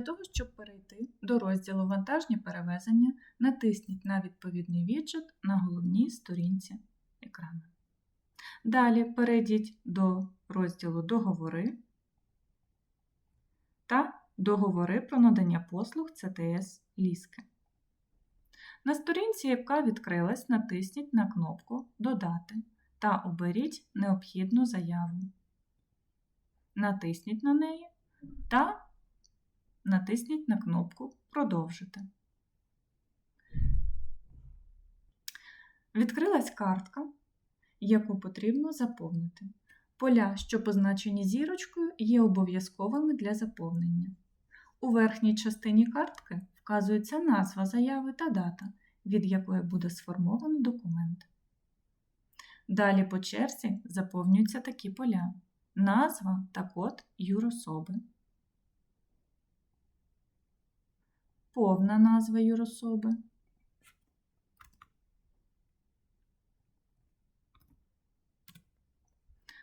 Для того, щоб перейти до розділу Вантажні перевезення, натисніть на відповідний віджит на головній сторінці екрану. Далі перейдіть до розділу Договори та Договори про надання послуг ЦТС Ліски. На сторінці, яка відкрилась, натисніть на кнопку Додати та оберіть необхідну заяву. Натисніть на неї та натисніть на кнопку Продовжити. Відкрилась картка, яку потрібно заповнити. Поля, що позначені зірочкою, є обов'язковими для заповнення. У верхній частині картки вказується назва заяви та дата, від якої буде сформовано документ. Далі по черзі заповнюються такі поля: назва та код юрособи. Повна назва юрособи,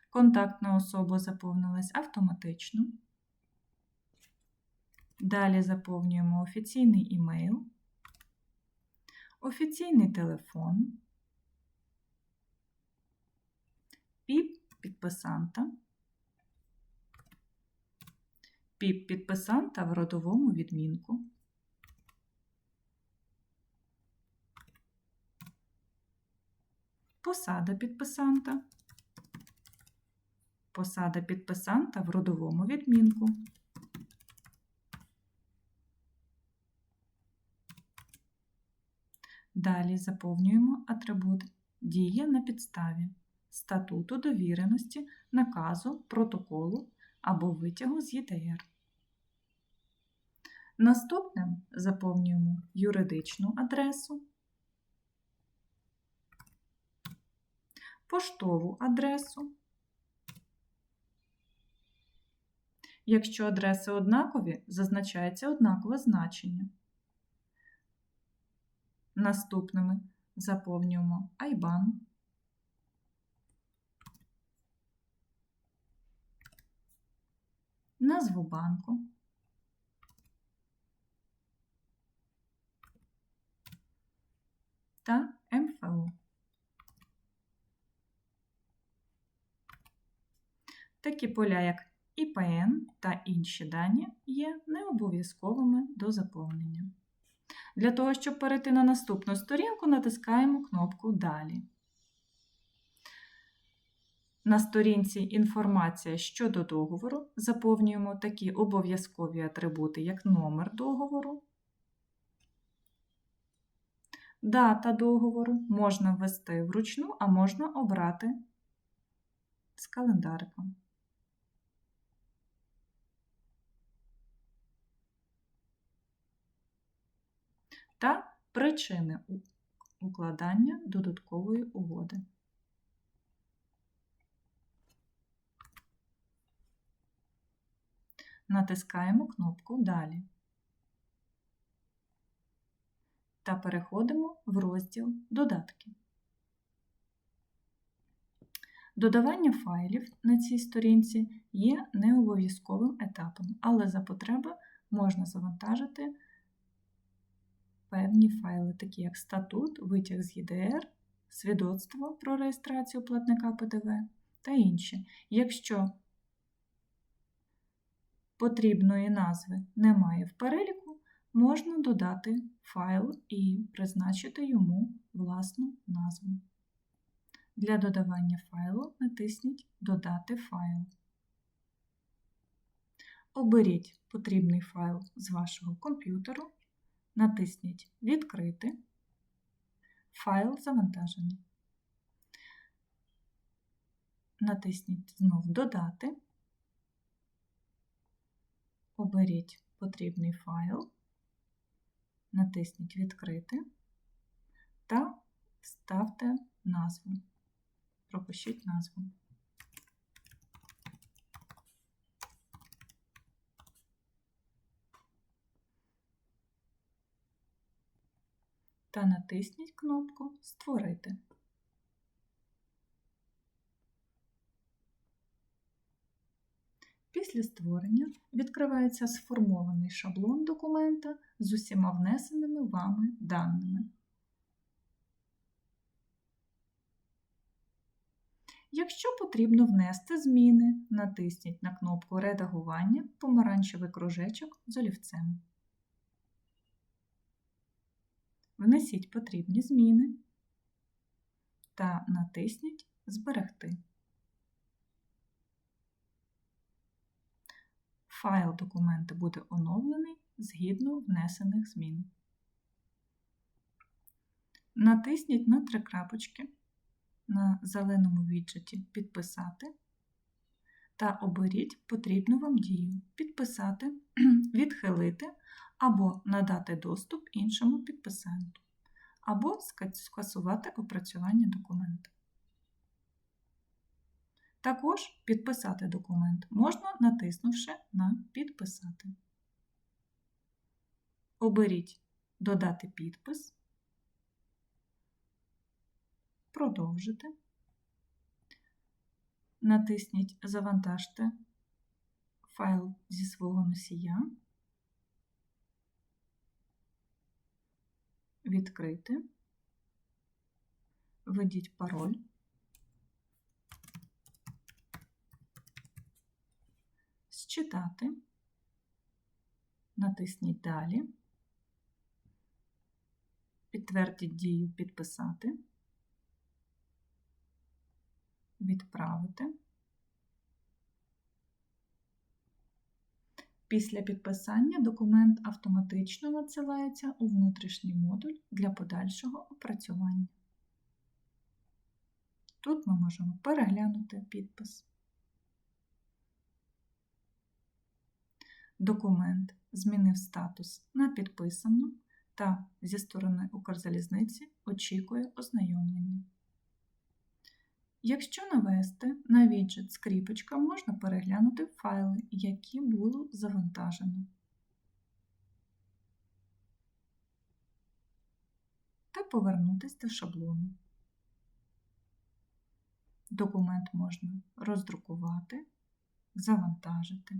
контактна особа заповнилась автоматично. Далі заповнюємо офіційний імейл, офіційний телефон, піп підписанта, піп підписанта в родовому відмінку. Посада підписанта. Посада підписанта в родовому відмінку. Далі заповнюємо атрибут Дія на підставі статуту довіреності, наказу, протоколу або витягу з ЄДР. Наступним заповнюємо юридичну адресу. Поштову адресу. Якщо адреси однакові, зазначається однакове значення. Наступними заповнюємо IBAN. Назву банку. Та Такі поля, як ІПН та інші дані, є необов'язковими до заповнення. Для того, щоб перейти на наступну сторінку, натискаємо кнопку Далі. На сторінці Інформація щодо договору заповнюємо такі обов'язкові атрибути, як номер договору, дата договору можна ввести вручну, а можна обрати з календариком. Та причини укладання додаткової угоди. Натискаємо кнопку Далі та переходимо в розділ Додатки. Додавання файлів на цій сторінці є необов'язковим етапом, але за потреби можна завантажити певні файли, такі як статут, витяг з ЄДР, свідоцтво про реєстрацію платника ПДВ та інші. Якщо потрібної назви немає в переліку, можна додати файл і призначити йому власну назву. Для додавання файлу натисніть Додати файл. Оберіть потрібний файл з вашого комп'ютеру натисніть Відкрити. Файл завантажений. Натисніть знов Додати. Оберіть потрібний файл, натисніть Відкрити та вставте назву. Пропишіть назву. Та натисніть кнопку Створити. Після створення відкривається сформований шаблон документа з усіма внесеними вами даними. Якщо потрібно внести зміни, натисніть на кнопку Редагування помаранчевий кружечок з олівцем. Внесіть потрібні зміни та натисніть Зберегти. Файл документа буде оновлений згідно внесених змін. Натисніть на три крапочки на зеленому віджеті Підписати та оберіть потрібну вам дію Підписати, відхилити або надати доступ іншому підписанту, або скасувати опрацювання документа. Також підписати документ можна, натиснувши на Підписати. Оберіть Додати підпис, продовжити. Натисніть Завантажте файл зі свого носія, відкрити, введіть пароль. Считати, натисніть Далі, підтвердіть дію Підписати, відправити. Після підписання документ автоматично надсилається у внутрішній модуль для подальшого опрацювання. Тут ми можемо переглянути підпис. Документ змінив статус на підписано та зі сторони Укрзалізниці очікує ознайомлення. Якщо навести на віджит скріпочка, можна переглянути файли, які було завантажено. Та повернутися до шаблону. Документ можна роздрукувати, завантажити.